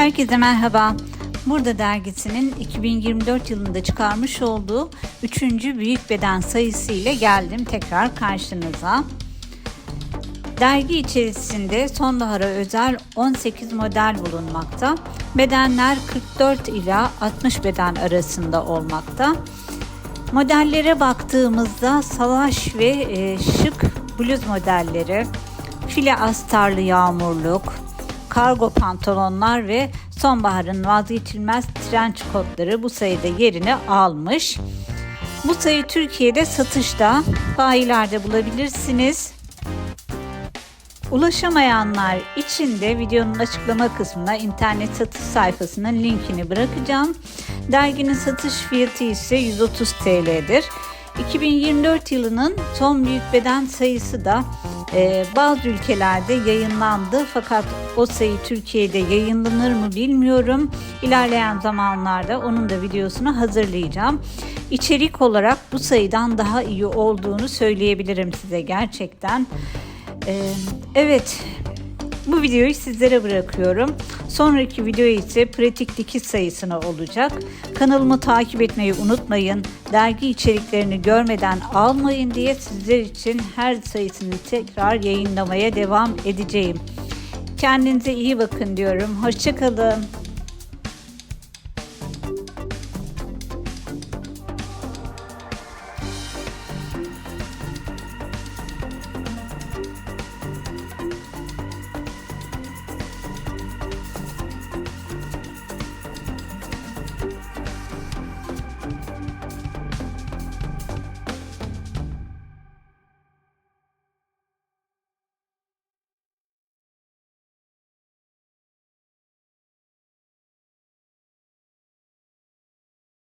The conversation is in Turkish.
Herkese merhaba. Burada dergisinin 2024 yılında çıkarmış olduğu 3. büyük beden sayısı ile geldim tekrar karşınıza. Dergi içerisinde sonbahara özel 18 model bulunmakta. Bedenler 44 ila 60 beden arasında olmakta. Modellere baktığımızda salaş ve e, şık bluz modelleri, file astarlı yağmurluk, kargo pantolonlar ve sonbaharın vazgeçilmez trenç kotları bu sayıda yerini almış. Bu sayı Türkiye'de satışta, bayilerde bulabilirsiniz. Ulaşamayanlar için de videonun açıklama kısmına internet satış sayfasının linkini bırakacağım. Derginin satış fiyatı ise 130 TL'dir. 2024 yılının son büyük beden sayısı da e, bazı ülkelerde yayınlandı fakat o sayı Türkiye'de yayınlanır mı bilmiyorum. İlerleyen zamanlarda onun da videosunu hazırlayacağım. İçerik olarak bu sayıdan daha iyi olduğunu söyleyebilirim size gerçekten. Ee, evet, bu videoyu sizlere bırakıyorum. Sonraki video ise pratik dikiş sayısına olacak. Kanalımı takip etmeyi unutmayın. Dergi içeriklerini görmeden almayın diye sizler için her sayısını tekrar yayınlamaya devam edeceğim. Kendinize iyi bakın diyorum. Hoşçakalın.